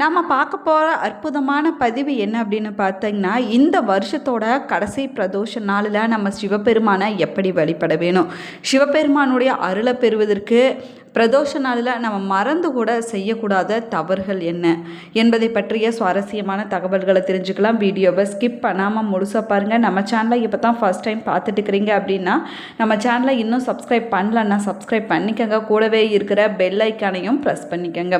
நாம் பார்க்க போகிற அற்புதமான பதிவு என்ன அப்படின்னு பார்த்தீங்கன்னா இந்த வருஷத்தோட கடைசி பிரதோஷ நாளில் நம்ம சிவபெருமானை எப்படி வழிபட வேணும்? சிவபெருமானுடைய அருளை பெறுவதற்கு பிரதோஷ நாளில் நம்ம மறந்து கூட செய்யக்கூடாத தவறுகள் என்ன என்பதை பற்றிய சுவாரஸ்யமான தகவல்களை தெரிஞ்சுக்கலாம். வீடியோவை ஸ்கிப் பண்ணாமல் முழுசாக பாருங்கள் நம்ம சேனலை இப்போ தான் ஃபஸ்ட் டைம் பார்த்துட்டு இருக்கிறீங்க அப்படின்னா நம்ம சேனலை இன்னும் சப்ஸ்கிரைப் பண்ணலன்னா சப்ஸ்கிரைப் பண்ணிக்கோங்க. கூடவே இருக்கிற பெல் ஐக்கானையும் ப்ரெஸ் பண்ணிக்கோங்க.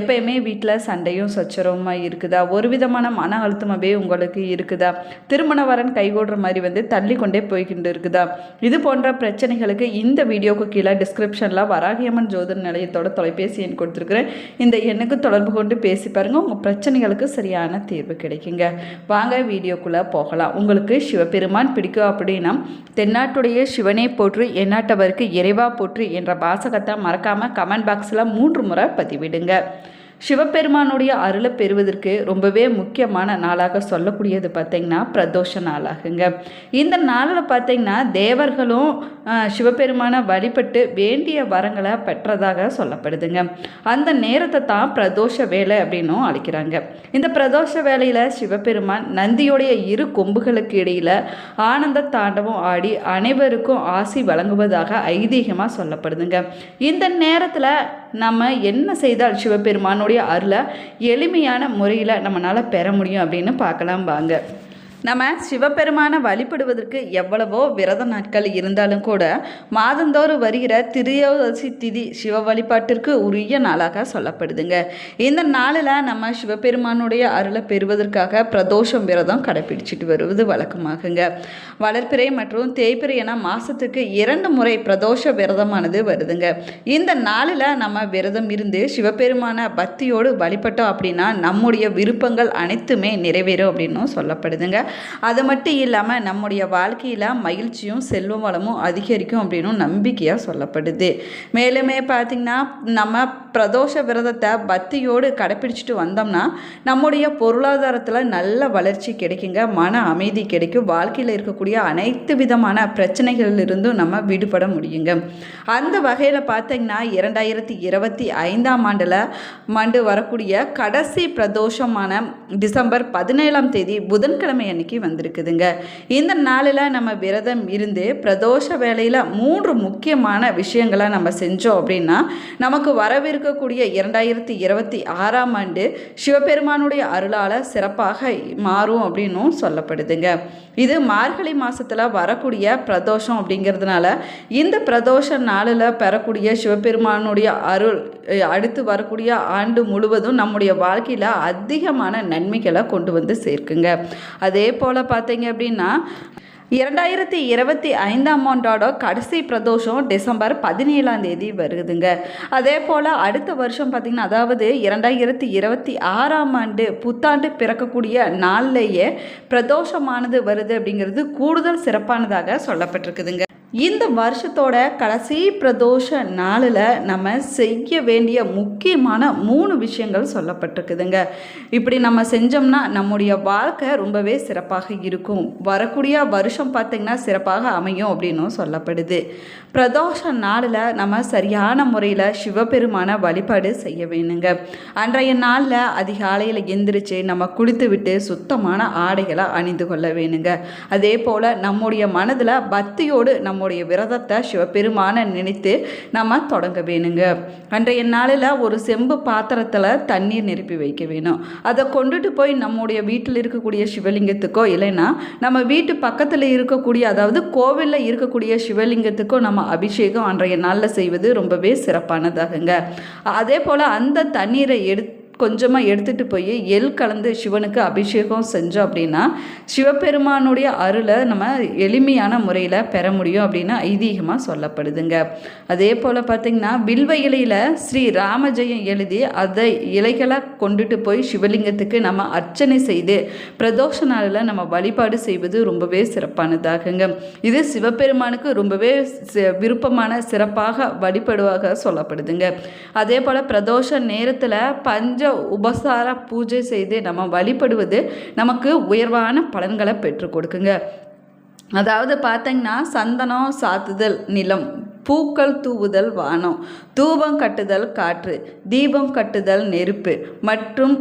எப்பயுமே வீட்டில் சண்டையும் சச்சரவுமா இருக்குதா? ஒரு விதமான மன அழுத்தமாகவே உங்களுக்கு இருக்குதா? திருமண வரன் கைகூடுற மாதிரி வந்து தள்ளி கொண்டே போய்கிட்டு இருக்குதா? இது போன்ற பிரச்சனைகளுக்கு இந்த வீடியோவுக்கு கீழே டிஸ்கிரிப்ஷனில் வராகியம்மன் ஜோதிட நிலையத்தோட தொலைபேசி எண் கொடுத்துருக்குறேன். இந்த எண்ணுக்கு தொடர்பு கொண்டு பேசி பாருங்கள் உங்கள் பிரச்சனைகளுக்கு சரியான தீர்வு கிடைக்குங்க. வாங்க வீடியோக்குள்ளே போகலாம். உங்களுக்கு சிவபெருமான் பிடிக்கும் அப்படின்னா தென்னாட்டுடைய சிவனே போற்று என்னாட்டவருக்கு இறைவா போற்று என்ற வாசகத்தை மறக்காமல் கமெண்ட் பாக்ஸில் மூன்று முறை பதிவிடுங்க. சிவபெருமானுடைய அருளை பெறுவதற்கு ரொம்பவே முக்கியமான நாளாக சொல்லக்கூடியது பார்த்திங்கன்னா பிரதோஷ நாளாகுங்க. இந்த நாளில் பார்த்திங்கன்னா தேவர்களும் சிவபெருமானை வழிபட்டு வேண்டிய வரங்களை பெற்றதாக சொல்லப்படுதுங்க. அந்த நேரத்தை தான் பிரதோஷ வேலை அப்படின்னும் அழைக்கிறாங்க. இந்த பிரதோஷ வேலையில் சிவபெருமான் நந்தியோடைய இரு கொம்புகளுக்கு இடையில் ஆனந்த தாண்டவம் ஆடி அனைவருக்கும் ஆசி வழங்குவதாக ஐதீகமாக சொல்லப்படுதுங்க. இந்த நேரத்தில் நம்ம என்ன செய்தால் சிவபெருமானுடைய அருளை எளிமையான முறையில் நம்மளால் பெற முடியும் அப்படின்னு பார்க்கலாம் வாங்க. நம்ம சிவபெருமானை வழிபடுவதற்கு எவ்வளவோ விரத நாட்கள் இருந்தாலும் கூட மாதந்தோறும் வருகிற திரியோதசி திதி சிவ வழிபாட்டிற்கு உரிய நாளாக சொல்லப்படுதுங்க. இந்த நாளில் நம்ம சிவபெருமானுடைய அருளை பெறுவதற்காக பிரதோஷம் விரதம் கடைபிடிச்சிட்டு வருவது வழக்கமாகுங்க. வளர்ப்பிறை மற்றும் தேய்பிறை என மாதத்துக்கு இரண்டு முறை பிரதோஷ விரதமானது வருதுங்க. இந்த நாளில் நம்ம விரதம் இருந்து சிவபெருமான பக்தியோடு வழிபட்டோம் அப்படின்னா நம்முடைய விருப்பங்கள் அனைத்துமே நிறைவேறும் அப்படின்னும் சொல்லப்படுதுங்க. அது மட்டும் இல்லாமல் நம்முடைய வாழ்க்கையில் மகிழ்ச்சியும் செல்வ வளமும் அதிகரிக்கும் அப்படின்னு நம்பிக்கையாக சொல்லப்படுது. மேலுமே பார்த்திங்கன்னா நம்ம பிரதோஷ விரதத்தை பக்தியோடு கடைப்பிடிச்சிட்டு வந்தோம்னா நம்முடைய பொருளாதாரத்தில் நல்ல வளர்ச்சி கிடைக்குங்க மன அமைதி கிடைக்கும் வாழ்க்கையில் இருக்கக்கூடிய அனைத்து விதமான பிரச்சனைகளிலிருந்தும் நம்ம விடுபட முடியுங்க. அந்த வகையில் பார்த்திங்கன்னா இரண்டாயிரத்தி இருபத்தி ஐந்தாம் ஆண்டில் ஆண்டு வரக்கூடிய கடைசி பிரதோஷமான டிசம்பர் பதினேழாம் தேதி புதன்கிழமை அன்னைக்கு வந்திருக்குதுங்க. இந்த நாளில் நம்ம விரதம் இருந்து பிரதோஷ வேலையில் மூன்று முக்கியமான விஷயங்களை நம்ம செஞ்சோம் அப்படின்னா நமக்கு வரவிருக்கக்கூடிய இரண்டாயிரத்தி இருபத்தி ஆறாம் ஆண்டு சிவபெருமானுடைய அருளால் சிறப்பாக மாறும் அப்படின்னும் சொல்லப்படுதுங்க. இது மார்கழி மாதத்தில் வரக்கூடிய பிரதோஷம் அப்படிங்கிறதுனால இந்த பிரதோஷ நாளில் பெறக்கூடிய சிவபெருமானுடைய அருள் அடுத்து வரக்கூடிய ஆண்டு முழுவதும் நம்முடைய வாழ்க்கையில் அதிகமான நன்மைகளை கொண்டு வந்து சேர்க்குங்க. அதே அதே போல் பார்த்தீங்க அப்படின்னா இரண்டாயிரத்தி இருபத்தி ஐந்தாம் ஆண்டோட கடைசி பிரதோஷம் டிசம்பர் பதினேழாம் தேதி வருதுங்க. அதே போல் அடுத்த வருஷம் பார்த்திங்கன்னா அதாவது இரண்டாயிரத்தி இருபத்தி ஆறாம் ஆண்டு புத்தாண்டு பிறக்கக்கூடிய நாள்லேயே பிரதோஷமானது வருது அப்படிங்கிறது கூடுதல் சிறப்பானதாக சொல்லப்பட்டிருக்குதுங்க. இந்த வருஷத்தோட கடைசி பிரதோஷ நாளில் நம்ம செய்ய வேண்டிய முக்கியமான மூணு விஷயங்கள் சொல்லப்பட்டிருக்குதுங்க. இப்படி நம்ம செஞ்சோம்னா நம்முடைய வாழ்க்கை ரொம்பவே சிறப்பாக இருக்கும். வரக்கூடிய வருஷம் பார்த்திங்கன்னா சிறப்பாக அமையும் அப்படின்னும் சொல்லப்படுது. பிரதோஷ நாளில் நம்ம சரியான முறையில் சிவபெருமான வழிபாடு செய்ய வேணுங்க. அன்றைய நாளில் அதிகாலையில் எந்திரிச்சு நம்ம குளித்து விட்டு சுத்தமான ஆடைகளை அணிந்து கொள்ள வேணுங்க. அதே போல் நம்முடைய மனதில் பக்தியோடு நம்ம நம்முடைய விரதத்தை சிவபெருமானை நினைத்து நம்ம தொடங்க வேணுங்க. அன்றைய நாளில் ஒரு செம்பு பாத்திரத்தில் தண்ணீர் நிரப்பி வைக்க வேணும். அதை கொண்டுட்டு போய் நம்முடைய வீட்டில் இருக்கக்கூடிய சிவலிங்கத்துக்கோ இல்லைன்னா நம்ம வீட்டு பக்கத்தில் இருக்கக்கூடிய அதாவது கோவிலில் இருக்கக்கூடிய சிவலிங்கத்துக்கோ நம்ம அபிஷேகம் அன்றைய நாளில் செய்வது ரொம்பவே சிறப்பானதாகுங்க. அதே போல் அந்த தண்ணீரை எடுத்து கொஞ்சமாக எடுத்துகிட்டு போய் எள் கலந்து சிவனுக்கு அபிஷேகம் செஞ்சோம் அப்படின்னா சிவபெருமானுடைய அருளை நம்ம எளிமையான முறையில் பெற முடியும் அப்படின்னு ஐதீகமாக சொல்லப்படுதுங்க. அதே போல் பார்த்திங்கன்னா வில்வ இலையில் ஸ்ரீ ராமஜெயம் எழுதி அதை இலைகளை கொண்டுட்டு போய் சிவலிங்கத்துக்கு நம்ம அர்ச்சனை செய்து பிரதோஷ நாளில் நம்ம வழிபாடு செய்வது ரொம்பவே சிறப்பானதாகுங்க. இது சிவபெருமானுக்கு ரொம்பவே விருப்பமான சிறப்பாக வழிபடுவாக சொல்லப்படுதுங்க. அதே போல் பிரதோஷ நேரத்தில் பஞ்ச உபசார பூஜை செய்து நம்ம வழிபடுவது நமக்கு உயர்வான பலன்களை பெற்றுக் கொடுக்குங்க. அதாவது பார்த்தீங்கன்னா சந்தனம் சாத்துதல் நிலம் பூக்கள் தூவுதல் வானம் தூபம் கட்டுதல் காற்று தீபம் கட்டுதல் நெருப்பு மற்றும்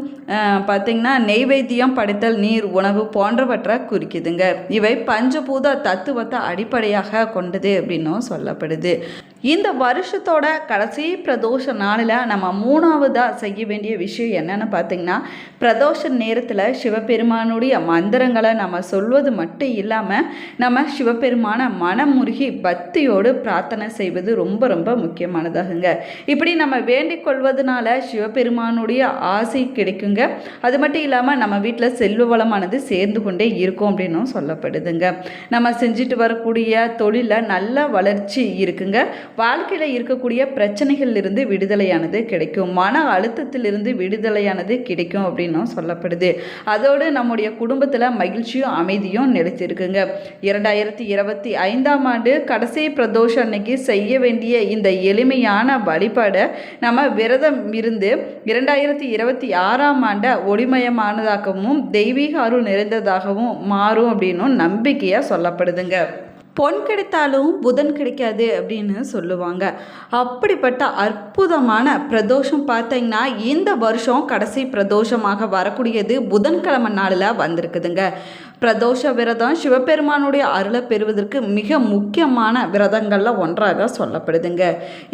பார்த்திங்கன்னா நெய்வேத்தியம் படைத்தல் நீர் உணவு போன்றவற்றை குறிக்குதுங்க. இவை பஞ்சபூத தத்துவத்தை அடிப்படையாக கொண்டது அப்படின்னும் சொல்லப்படுது. இந்த வருஷத்தோட கடைசி பிரதோஷ நாளில் நம்ம மூணாவதாக செய்ய வேண்டிய விஷயம் என்னன்னு பார்த்தீங்கன்னா பிரதோஷ நேரத்தில் சிவபெருமானுடைய மந்திரங்களை நம்ம சொல்வது மட்டும் இல்லாமல் நம்ம சிவபெருமான மனமுருகி பக்தியோடு பிரார்த்தனை செய்வது ரொம்ப ரொம்ப முக்கியமானதாகுங்க. இப்படி நம்ம வேண்டிக் கொள்வதனால சிவபெருமானுடைய ஆசை கிடைக்குங்க. அது மட்டும் இல்லாமல் நம்ம வீட்டில் செல்வ வளமானது சேர்ந்து கொண்டே இருக்கும் அப்படின்னும் சொல்லப்படுதுங்க. நம்ம செஞ்சுட்டு வரக்கூடிய தொழிலில் நல்ல வளர்ச்சி இருக்குங்க. வாழ்க்கையில் இருக்கக்கூடிய பிரச்சனைகளிலிருந்து விடுதலையானது கிடைக்கும். மன அழுத்தத்திலிருந்து விடுதலையானது கிடைக்கும் அப்படின்னும் சொல்லப்படுது. அதோடு நம்முடைய குடும்பத்தில் மகிழ்ச்சியும் அமைதியும் நிலைத்திருக்குங்க. இரண்டாயிரத்தி இருபத்தி ஐந்தாம் ஆண்டு கடைசி பிரதோஷம் அன்னைக்கு செய்ய வேண்டிய இந்த எளிமையான வழிபாடை நம்ம விரதம் இருந்து இரண்டாயிரத்தி இருபத்தி ஆறாம் ஆண்டை ஒளிமயமானதாகவும் தெய்வீக அருள் நிறைந்ததாகவும் மாறும் அப்படின்னும் நம்பிக்கையாக சொல்லப்படுதுங்க. பொன் கிடைத்தாலும் புதன் கிடைக்காது அப்படின்னு சொல்லுவாங்க. அப்படிப்பட்ட அற்புதமான பிரதோஷம் பார்த்தீங்கன்னா இந்த வருஷம் கடைசி பிரதோஷமாக வரக்கூடியது புதன்கிழமை நாளில் வந்திருக்குதுங்க. பிரதோஷ விரதம் சிவபெருமானுடைய அருளை பெறுவதற்கு மிக முக்கியமான விரதங்களில் ஒன்றாக சொல்லப்படுதுங்க.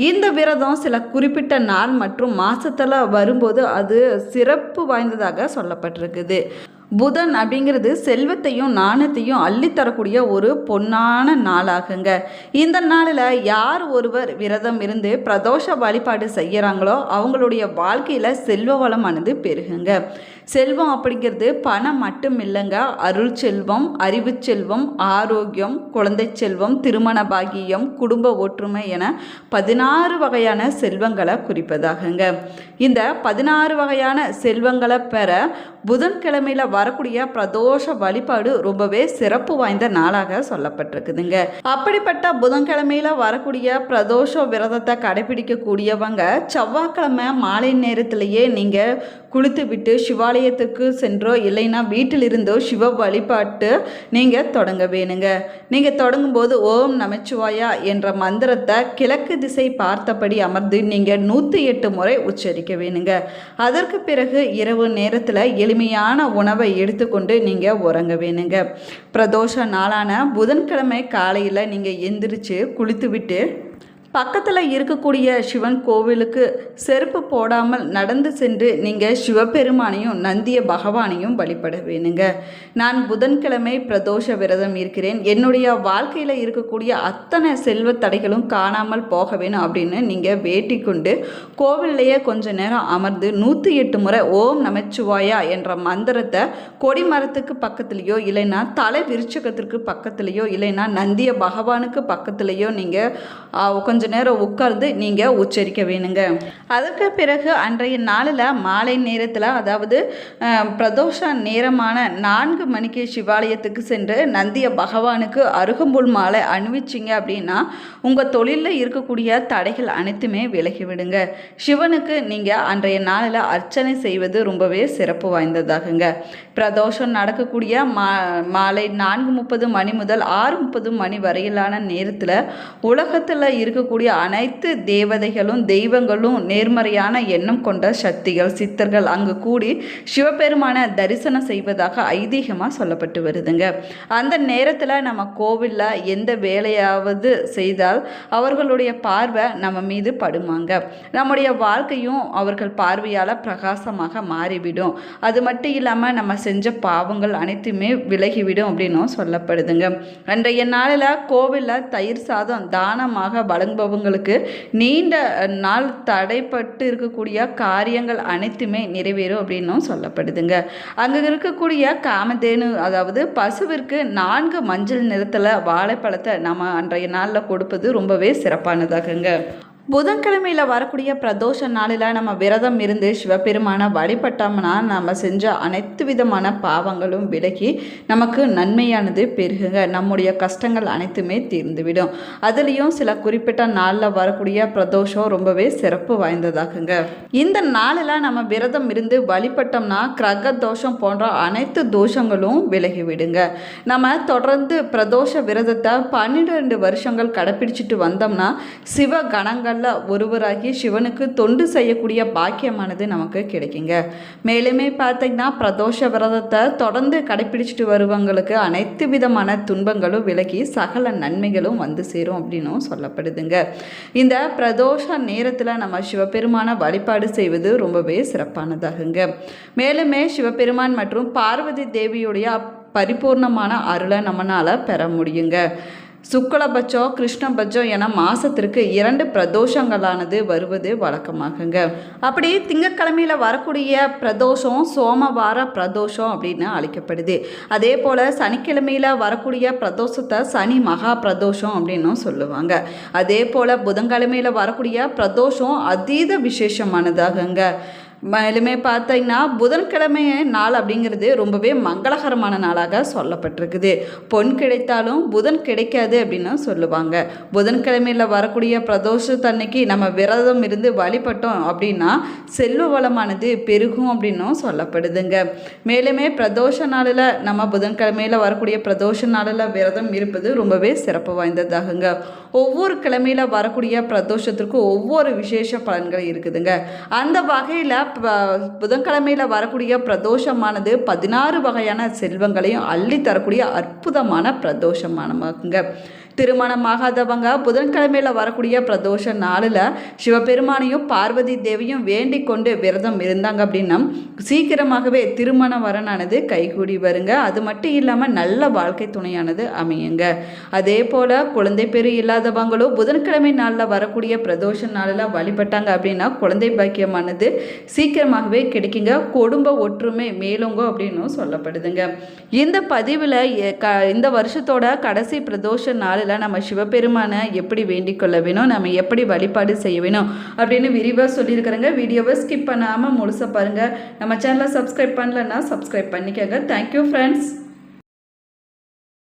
இந்த விரதம் சில குறிப்பிட்ட நாள் மற்றும் மாதத்தில் வரும்போது அது சிறப்பு வாய்ந்ததாக சொல்லப்பட்டிருக்குது. புதன் அப்படிங்கிறது செல்வத்தையும் நாணத்தையும் அள்ளித்தரக்கூடிய ஒரு பொன்னான நாளாகுங்க. இந்த நாளில் யார் ஒருவர் விரதம் இருந்து பிரதோஷ வழிபாடு செய்கிறாங்களோ அவங்களுடைய வாழ்க்கையில் செல்வ வளமானது பெருகுங்க. செல்வம் அப்படிங்கிறது பணம் மட்டும் இல்லைங்க. அருள் செல்வம் அறிவு செல்வம் ஆரோக்கியம் குழந்தை செல்வம் திருமண பாகியம் குடும்ப ஒற்றுமை என பதினாறு வகையான செல்வங்களை குறிப்பதாகுங்க. இந்த பதினாறு வகையான செல்வங்களை பெற புதன்கிழமையில் வரக்கூடிய பிரதோஷ வழிபாடு ரொம்பவே சிறப்பு வாய்ந்த நாளாக சொல்லப்பட்டிருக்குதுங்க. அப்படிப்பட்ட புதன்கிழமையில் வரக்கூடிய பிரதோஷ விரதத்தை கடைபிடிக்கக்கூடியவங்க செவ்வாய்க்கிழமை மாலை நேரத்திலேயே நீங்கள் குளித்து விட்டு ஆலயத்துக்கு சென்றோ இல்லைன்னா வீட்டில் இருந்தோ சிவ வழிபாட்டு நீங்கள் தொடங்க வேணுங்க. நீங்கள் தொடங்கும்போது ஓம் நமச்சிவாயா என்ற மந்திரத்தை கிழக்கு திசை பார்த்தபடி அமர்ந்து நீங்கள் நூற்றி எட்டு முறை உச்சரிக்க வேணுங்க. அதற்கு பிறகு இரவு நேரத்தில் எளிமையான உணவை எடுத்துக்கொண்டு நீங்கள் உறங்க வேணுங்க. பிரதோஷ நாளான புதன்கிழமை காலையில் நீங்கள் எந்திரிச்சு குளித்துவிட்டு பக்கத்தில் இருக்கக்கூடிய சிவன் கோவிலுக்கு செருப்பு போடாமல் நடந்து சென்று நீங்கள் சிவபெருமானையும் நந்திய பகவானையும் வழிபட வேணுங்க. நான் புதன்கிழமை பிரதோஷ விரதம் இருக்கிறேன். என்னுடைய வாழ்க்கையில் இருக்கக்கூடிய அத்தனை செல்வ தடைகளும் காணாமல் போக வேணும் அப்படின்னு நீங்கள் வேட்டி கொண்டு கோவில்லையே கொஞ்ச நேரம் அமர்ந்து நூற்றி எட்டு முறை ஓம் நமச்சிவாயா என்ற மந்திரத்தை கொடிமரத்துக்கு பக்கத்துலேயோ இல்லைன்னா தலை விருச்சகத்திற்கு பக்கத்துலேயோ இல்லைன்னா நந்திய பகவானுக்கு பக்கத்துலேயோ நீங்கள் கொஞ்ச நேரம் உட்கார்ந்து நீங்கள் உச்சரிக்க வேணுங்க. அதற்கு பிறகு அன்றைய நாளில் மாலை நேரத்தில் அதாவது பிரதோஷ நேரமான நான்கு மணிக்கு சிவாலயத்துக்கு சென்று நந்திய பகவானுக்கு அருகம்புல் மாலை அணிவிச்சிங்க அப்படின்னா உங்கள் தொழிலில் இருக்கக்கூடிய தடைகள் அனைத்துமே விலகி விடுங்க. சிவனுக்கு நீங்கள் அன்றைய நாளில் அர்ச்சனை செய்வது ரொம்பவே சிறப்பு வாய்ந்ததாகுங்க. பிரதோஷம் நடக்கக்கூடிய மா மாலை நான்கு முப்பது மணி முதல் ஆறு முப்பது மணி வரையிலான நேரத்தில் உலகத்தில் இருக்கக்கூடிய அனைத்து தேவதைகளும் தெய்வங்களும் நேர்மறையான எண்ணம் கொண்ட சக்திகள் சித்தர்கள் அங்கு கூடி சிவபெருமான தரிசனம் செய்வதாக ஐதீகமாக சொல்லப்பட்டு வருதுங்க. அந்த நேரத்தில் நம்ம கோவிலில் எந்த வேலையாவது செய்தால் அவர்களுடைய பார்வை நம்ம மீது படுமாங்க. நம்முடைய வாழ்க்கையும் அவர்கள் பார்வையால் பிரகாசமாக மாறிவிடும். அது மட்டும் இல்லாமல் நம்ம செஞ்ச பாவங்கள் அனைத்துமே விலகிவிடும் அப்படின்னும் சொல்லப்படுதுங்க. அன்றைய நாளில் கோவிலில் தயிர் சாதம் தானமாக வழங்குபவங்களுக்கு நீண்ட நாள் தடைப்பட்டு இருக்கக்கூடிய காரியங்கள் அனைத்துமே நிறைவேறும் அப்படின்னும் சொல்லப்படுதுங்க. அங்கே இருக்கக்கூடிய காமதேனு அதாவது பசுவிற்கு நான்கு மஞ்சள் நிறத்தில் வாழைப்பழத்தை நம்ம அன்றைய நாளில் கொடுப்பது ரொம்பவே சிறப்பானதாகுங்க. புதன்கிழமையில் வரக்கூடிய பிரதோஷ நாளில் நம்ம விரதம் இருந்து சிவபெருமானை வழிபட்டோம்னா நம்ம செஞ்ச அனைத்து விதமான பாவங்களும் விலகி நமக்கு நன்மையானது பெருகுங்க. நம்முடைய கஷ்டங்கள் அனைத்துமே தீர்ந்துவிடும். அதுலேயும் சில குறிப்பிட்ட நாளில் வரக்கூடிய பிரதோஷம் ரொம்பவே சிறப்பு வாய்ந்ததாகுங்க. இந்த நாளில் நம்ம விரதம் இருந்து வழிபட்டோம்னா கிரக தோஷம் போன்ற அனைத்து தோஷங்களும் விலகி விடுங்க நம்ம தொடர்ந்து பிரதோஷ விரதத்தை பன்னிரெண்டு வருஷங்கள் கடைப்பிடிச்சிட்டு வந்தோம்னா சிவ கணங்கள் கணங்களில் ஒருவராகி சிவனுக்கு தொண்டு செய்யக்கூடிய பாக்கியமானது நமக்கு கிடைக்குங்க. மேலுமே பார்த்தீங்கன்னா பிரதோஷ விரதத்தை தொடர்ந்து கடைப்பிடிச்சிட்டு வருவங்களுக்கு அனைத்து விதமான துன்பங்களும் விலகி சகல நன்மைகளும் வந்து சேரும் அப்படின்னும் சொல்லப்படுதுங்க. இந்த பிரதோஷ நேரத்தில் நம்ம சிவபெருமான வழிபாடு செய்வது ரொம்பவே சிறப்பானதாகுங்க. மேலுமே சிவபெருமான் மற்றும் பார்வதி தேவியுடைய பரிபூர்ணமான அருளை நம்மளால் பெற முடியுங்க. சுக்லபட்சம் கிருஷ்ணபட்சம் என மாதத்திற்கு இரண்டு பிரதோஷங்களானது வருவது வழக்கமாகுங்க. அப்படி திங்கக்கிழமையில் வரக்கூடிய பிரதோஷம் சோமவார பிரதோஷம் அப்படின்னு அழைக்கப்படுது. அதே போல் சனிக்கிழமையில் வரக்கூடிய பிரதோஷத்தை சனி மகா பிரதோஷம் அப்படின்னும் சொல்லுவாங்க. அதே போல் புதன்கிழமையில் வரக்கூடிய பிரதோஷம் அதீத விசேஷமானதாகுங்க. மேலுமே பார்த்தீங்கன்னா புதன்கிழமை நாள் அப்படிங்கிறது ரொம்பவே மங்களகரமான நாளாக சொல்லப்பட்டிருக்குது. பொன் கிடைத்தாலும் புதன் கிடைக்காது அப்படின்னு சொல்லுவாங்க. புதன்கிழமையில் வரக்கூடிய பிரதோஷத்தன்னைக்கு நம்ம விரதம் இருந்து வழிபட்டோம் அப்படின்னா செல்வ வளமானது பெருகும் அப்படின்னும் சொல்லப்படுதுங்க. மேலுமே பிரதோஷ நாளில் நம்ம புதன்கிழமையில் வரக்கூடிய பிரதோஷ நாளில் விரதம் இருப்பது ரொம்பவே சிறப்பு வாய்ந்ததாகுங்க. ஒவ்வொரு கிழமையில் வரக்கூடிய பிரதோஷத்திற்கும் ஒவ்வொரு விசேஷ பலன்கள் இருக்குதுங்க. அந்த வகையில் புதன்கிழமையில் வரக்கூடிய பிரதோஷமானது பதினாறு வகையான செல்வங்களையும் அள்ளி தரக்கூடிய அற்புதமான பிரதோஷமானமாகுங்க திருமணமாகாதவங்க புதன்கிழமையில் வரக்கூடிய பிரதோஷ நாளில் சிவபெருமானையும் பார்வதி தேவியும் வேண்டிக் கொண்டு விரதம் இருந்தாங்க அப்படின்னா சீக்கிரமாகவே திருமண வரனானது கைகூடி வருங்க. அது மட்டும் இல்லாமல் நல்ல வாழ்க்கை துணையானது அமையுங்க. அதே போல் குழந்தை பேர் இல்லாதவங்களும் புதன்கிழமை நாளில் வரக்கூடிய பிரதோஷ நாளில் வழிபட்டாங்க அப்படின்னா குழந்தை பாக்கியமானது சீக்கிரமாகவே கிடைக்குங்க. குடும்ப ஒற்றுமை மேலோங்க அப்படின்னும் சொல்லப்படுதுங்க. இந்த பதிவில் இந்த வருஷத்தோட கடைசி பிரதோஷ நாளில் நம்ம சிவபெருமானை எப்படி வேண்டிக் கொள்ள வேணும் நம்ம எப்படி வழிபாடு செய்ய வேணும் அப்படின்னு விரிவாக சொல்லியிருக்கிறேங்க. வீடியோவை ஸ்கிப் பண்ணாமல் முழுசாக பாருங்கள் நம்ம சேனலை சப்ஸ்கிரைப் பண்ணலன்னா சப்ஸ்கிரைப் பண்ணிக்கோங்க. Thank you friends